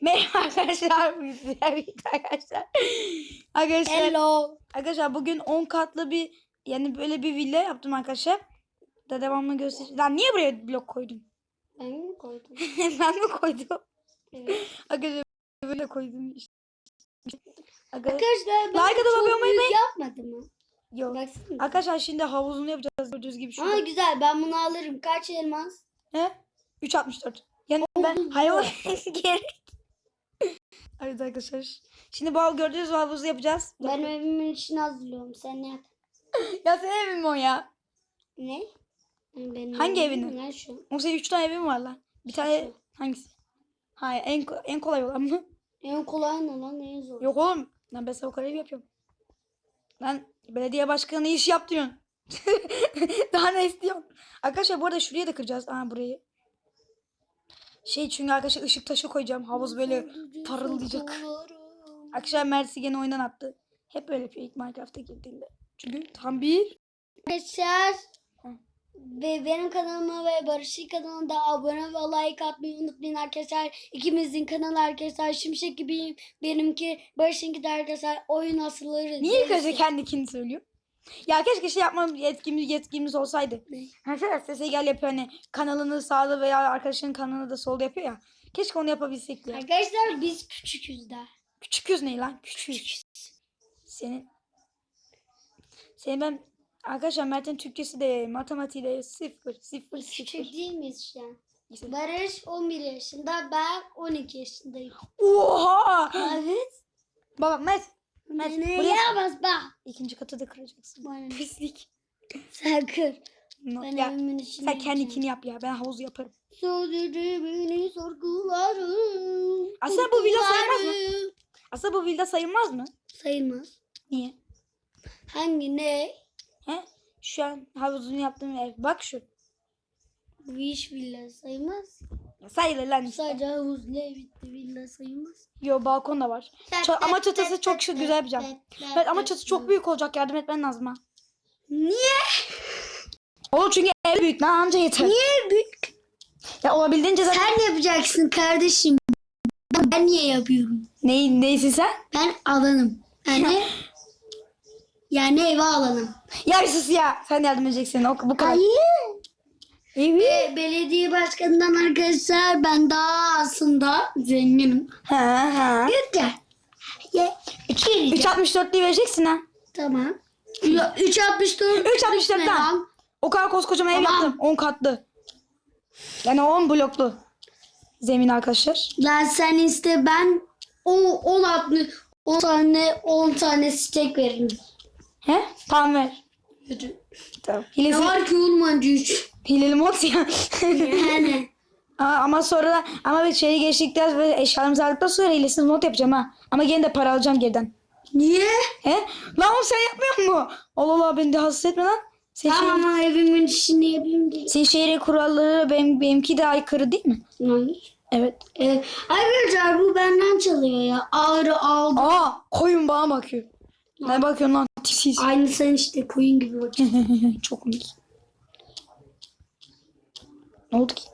Merhaba arkadaşlar. Video arkadaşlar. Arkadaşlar, Hello. arkadaşlar bugün 10 katlı bir yani böyle bir villa yaptım arkadaşlar. Da devamlı göster. Lan niye buraya blok koydun? Ben mi koydum? ben mi koydum? Evet. Arkadaşlar böyle koydum işte. Arkadaşlar, ben Like çok olmayı büyük yapmadım mı? yok. Baksana. Arkadaşlar şimdi havuzunu yapacağız gördüğünüz gibi şurada. güzel ben bunu alırım. Kaç elmas? He? 3.64. Ben hayvan gerek. Evet arkadaşlar. Şimdi bu gördüğünüz havuzu yapacağız. Ben evimin içini hazırlıyorum. Sen ne yap? Ya senin evin mi o ya? Ne? Benim Hangi evim evini? Ne şu? O senin 3 tane evin var lan. Bir tane Şu. hangisi? Hayır en, ko- en kolay olan mı? En kolay ne lan? En zor. Yok oğlum. Lan ben sana o kadar ev yapıyorum. Lan belediye başkanı iş yap diyorsun. Daha ne istiyorsun? Arkadaşlar bu arada şuraya da kıracağız. Aa burayı. Şey çünkü arkadaşlar ışık taşı koyacağım. Havuz böyle parıldayacak. Arkadaşlar Mersi gene oyundan attı. Hep böyle yapıyor ilk Minecraft'a girdiğinde. Çünkü tam bir. Arkadaşlar ve benim kanalıma ve Barış'ın kanalına da abone ve like atmayı unutmayın arkadaşlar. İkimizin kanalı arkadaşlar Şimşek gibiyim. Benimki Barış'ınki de arkadaşlar oyun asılları. Niye önce kendikini söylüyor? Ya keşke şey yapmam yetkimiz yetkimiz olsaydı. Arkadaşlar sese gel yapıyor hani kanalını sağda veya arkadaşının kanalını da solda yapıyor ya. Keşke onu yapabilsek ya. Arkadaşlar biz küçüküz daha. Küçük yüz ne lan? Küçük yüz. Senin. Senin ben arkadaşlar Mert'in Türkçesi de matematiği de sıfır sıfır Küçük sıfır. değil miyiz şu an? İşte- Barış 11 yaşında ben 12 yaşındayım. Oha! Evet. Baba Mert. Ne buraya yapamaz bak. ikinci katı da kıracaksın. Bana? Pislik. Sen kır. No, Ben ya, evimin içine sen gireceğim. kendikini yap ya. Ben havuzu yaparım. Sadece beni sorgularım. Aslında bu villa sayılmaz mı? Aslında bu villa sayılmaz mı? Sayılmaz. Niye? Hangi ne? He? Şu an havuzunu yaptığım ev. Bak şu. Bu iş villa sayılmaz. Sayılır lan işte. Sadece havuzlu ev bitti villa sayılmaz. Yo balkon da var. Ça- ama çatısı çok şu güzel yapacağım. Evet ama çatı çok büyük olacak. Yardım etmen lazım ha. Niye? Oğlum çünkü ev büyük. Ne anca yeter. Niye büyük? Ya olabildiğince zaten. Sen yapacaksın kardeşim. Ben niye yapıyorum? Neyin, neysin sen? Ben alanım. Yani yani eve alanım. Ya bir sus ya. Sen yardım edeceksin. O, bu kadar. Hayır. Evet. Ve belediye başkanından arkadaşlar ben daha aslında zenginim. Ha ha. Yeter. Ye. 3.64'lüğü vereceksin ha. Tamam. 3.64. 3.64'ten. Ne lan? O kadar koskocaman ev Tamam. yaptım. 10 katlı. Yani 10 bloklu. Zemin arkadaşlar. Lan sen iste ben o 10 60 10 tane 10 tane steak veririm. He? Tamam ver. Tamam. Hilesi, Ne var ki olmancı 3. hileli mod ya. Yani. Ama, ama sonra ama bir şeyi geçtikten ve eşyalarımızı aldıktan sonra hilesiz mod yapacağım ha. Ama gene de para alacağım geriden. Niye? He? Lan oğlum sen yapmıyor mu? Allah Allah beni de hassas etme lan. Senin, Tamam şehir- ama evimin işini yapayım diye. senin şehrin kuralları benim, benimki de aykırı değil mi? Hayır. Evet. Ee, arkadaşlar bu benden çalıyor ya. Ağrı aldı. Aa koyun bana bakıyor. Ne bakıyorsun lan tisiz. Aynı sen işte koyun gibi bakıyorsun. Çok komik. Ne oldu ki?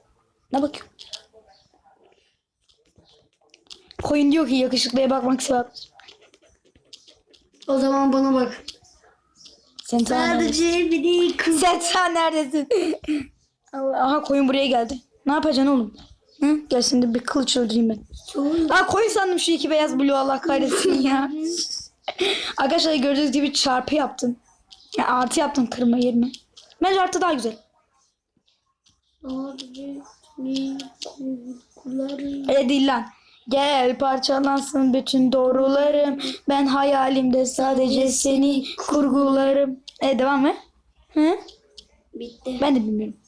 Ne bakıyorsun? Koyun diyor ki yakışıklıya bakmak sevap. o zaman bana bak. Sen? Sadece bir kız. Sen sen neredesin? Aha koyun buraya geldi. Ne yapacaksın oğlum? Hı? Gel şimdi bir kılıç öldüreyim ben. Aa koyun sandım şu iki beyaz bloğu Allah kahretsin ya. Arkadaşlar gördüğünüz gibi çarpı yaptım. Ya artı yaptım kırma yerine. Bence artı daha güzel. Öyle değil lan. Gel parçalansın bütün doğrularım. Ben hayalimde sadece seni kurgularım. E devam mı? Hı? Bitti. Ben de bilmiyorum.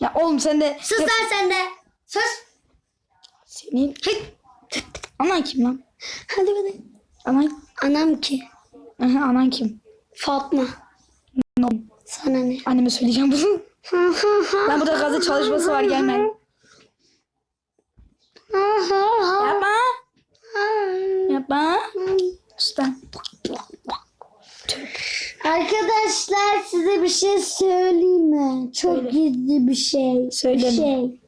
Ya oğlum sen de Sus lan sen de. Sus. Senin anan kim lan? Hadi hadi. Anan Anam ki. Aha, anan kim? Fatma. No. Sana ne? Anneme söyleyeceğim bunu. ben burada gazete çalışması var gelme. Yapma. Yapma. Sus lan. Arkadaşlar size bir şey söyleyeyim mi? Çok Söyle. gizli bir şey. Söyle. Bir şey.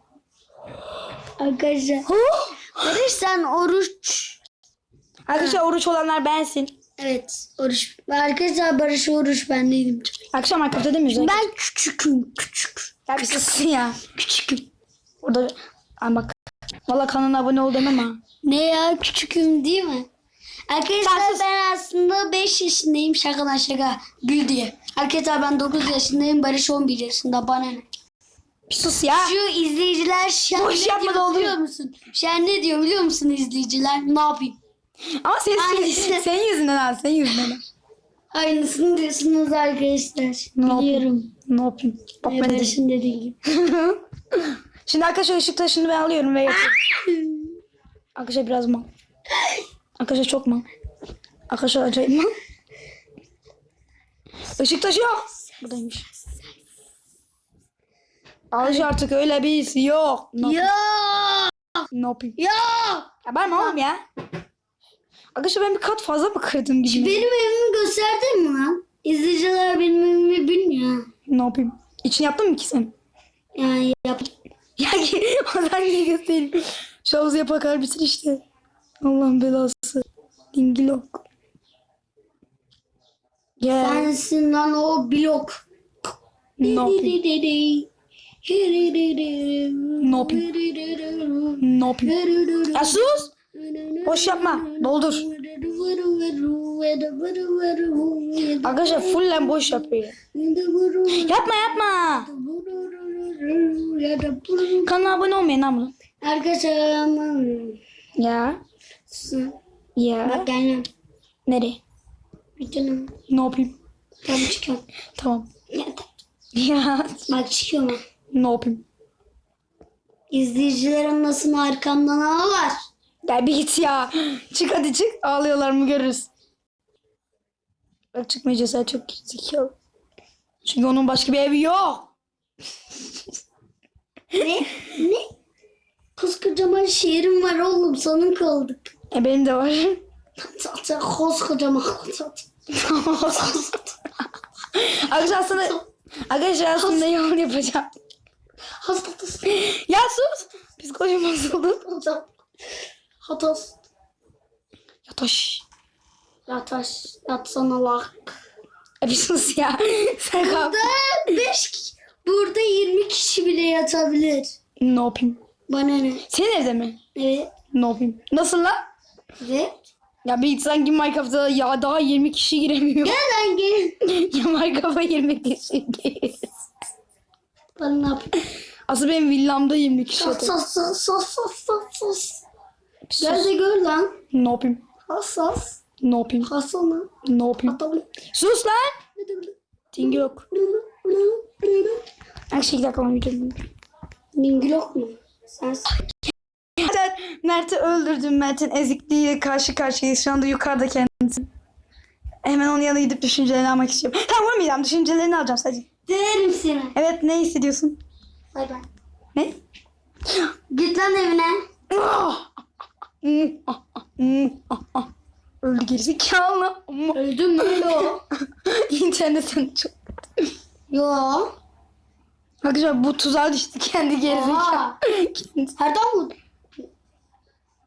Arkadaşlar. Barış sen oruç. Arkadaşlar oruç olanlar bensin. Evet oruç. Arkadaşlar Barış oruç ben değilim. Akşam arkadaşlar değil mi? Ben küçüküm küçük. Ya bir ya. Küçüküm. Orada Ay bak. Valla kanalına abone ol demem ha. Ne ya küçüküm değil mi? Arkadaşlar ben aslında 5 yaşındayım şakadan şaka gül diye. Arkadaşlar ben 9 yaşındayım Barış 11 yaşında bana ne? Sus ya. Şu izleyiciler şu an Boş ne yapma diyor olur. biliyor musun? Şu an ne diyor biliyor musun izleyiciler? Ne yapayım? Ama senin, Aynısı. senin yüzünden ha. Senin yüzünden. Aynısını diyorsunuz arkadaşlar. Ne? Biliyorum. Ne yapayım? Bak ben de. Barış'ın dediği gibi. Şimdi arkadaşlar ışık taşını ben alıyorum ve. Arkadaşlar biraz mal. Arkadaşlar çok mal. Arkadaşlar acayip mal. Işık taşı yok. Buradaymış. Alış artık öyle bir yok. Ne, Ya ne yapayım? ya ben malım ya. Arkadaşlar ben bir kat fazla mı kırdım gibi? benim evimi gösterdin mi lan? İzleyiciler benim evimi bilmiyor. Ne yapayım? İçini yaptın mı ki sen? Yani yap. Ya o zaman niye göstereyim? Şu havuzu yapakar bitir işte. Allah'ın belası. Dingilok. Gel. Sensin lan o blok. Ne yapayım? Ne yapayım? Ne yapayım? Ya sus. Boş yapma. Doldur. Arkadaşlar fullen boş yapıyor. Yapma yapma. Kanala abone olmayın bunu. Arkadaşlar Ya. Ya. bak gelmem. Nereye? Canım. Ne yapayım? Tam çıkıyorum. Tamam. Ya. Bak çıkıyorum. Ne yapayım? İzleyicilerim nasıl arkamdan ağlar. Ya bir git ya. Çık hadi çık. Ağlıyorlar mı görürüz. Bak çıkmayacağız çok zekalı. Çünkü onun başka bir evi yok. Ne? ne? Koskocaman şehrim var oğlum sonun kaldık. E benim de var. Zaten koskocaman. Arkadaşlar aslında Arkadaşlar aslında yol yapacağım. Hastasın. Ya sus. Psikolojim bozuldu. Hatas. Yataş. Yataş. Yatsana bak. E bir sus ya. Sen kalk. Burada 5 Burada 20 kişi bile yatabilir. Ne yapayım? Bana ne? Senin evde mi? Evet. Ne yapayım? Nasıl lan? Evet. Ya bir sanki Minecraft'ta ya daha 20 kişi giremiyor. Gel lan gel. ya Minecraft'a 20 kişi gir. Bana ne yapayım? Asıl benim villamda 20 kişi sus sus sus sus sus sus. Sus. Gel de gör lan. Ne yapayım? Hassas. Ne yapayım? Hassana. Ne yapayım? Atalım. Sus lan. Tingi yok. Her şey dakika ben videomu. Ningilok mu? Sen Sen Mert'i öldürdün. Mert'in ezikliğiyle karşı karşıyayız. Şu anda yukarıda kendisi. Hemen onun yanına gidip düşüncelerini almak istiyorum. Tamam vurmayacağım. Düşüncelerini alacağım sadece. Derim seni. Evet ne hissediyorsun? Bay bay. Ne? Git lan evine. Öldü gerizekalı. Öldün mü lo? internetten çok. Yo. Arkadaşlar bu tuzağa düştü kendi gerizekalı. Kendi- Nereden buldun?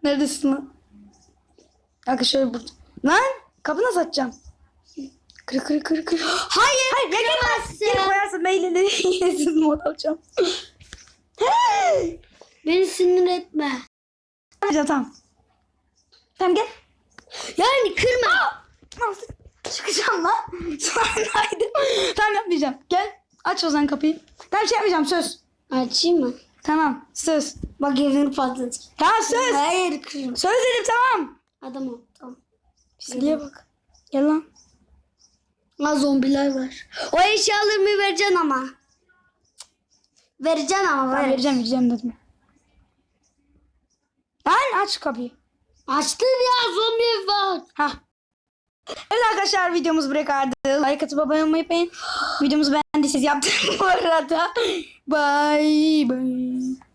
Neredesin lan? Arkadaşlar burada. Lan kapı nasıl açacağım? Kır kır kır kır. Hayır. Hayır Kıramazsın. Geri koyarsın mailini yinesiz mod alacağım. Beni sinir etme. Hadi tamam. Tamam gel. Yani kırma. Nasıl çıkacağım lan? Sonraydı. tamam yapmayacağım. Gel. Aç o zaman kapıyı. Tamam şey yapmayacağım söz. Açayım mı? Tamam söz. Bak evini patlatacağım. Tamam söz. Hayır kırma. Söz dedim tamam. Adam ol. Tamam. Pisliğe bak. Gel lan. Ha zombiler var. O eşyalarımı vereceksin ama. Vereceksin ama Ben ver. vereceğim vereceğim dedim. Lan aç kapıyı. Açtın ya zombi var. Ha. Evet arkadaşlar videomuz buraya kadardı. Like atıp abone olmayı unutmayın. Videomuzu beğendiyseniz yaptım bu arada. Bye bye.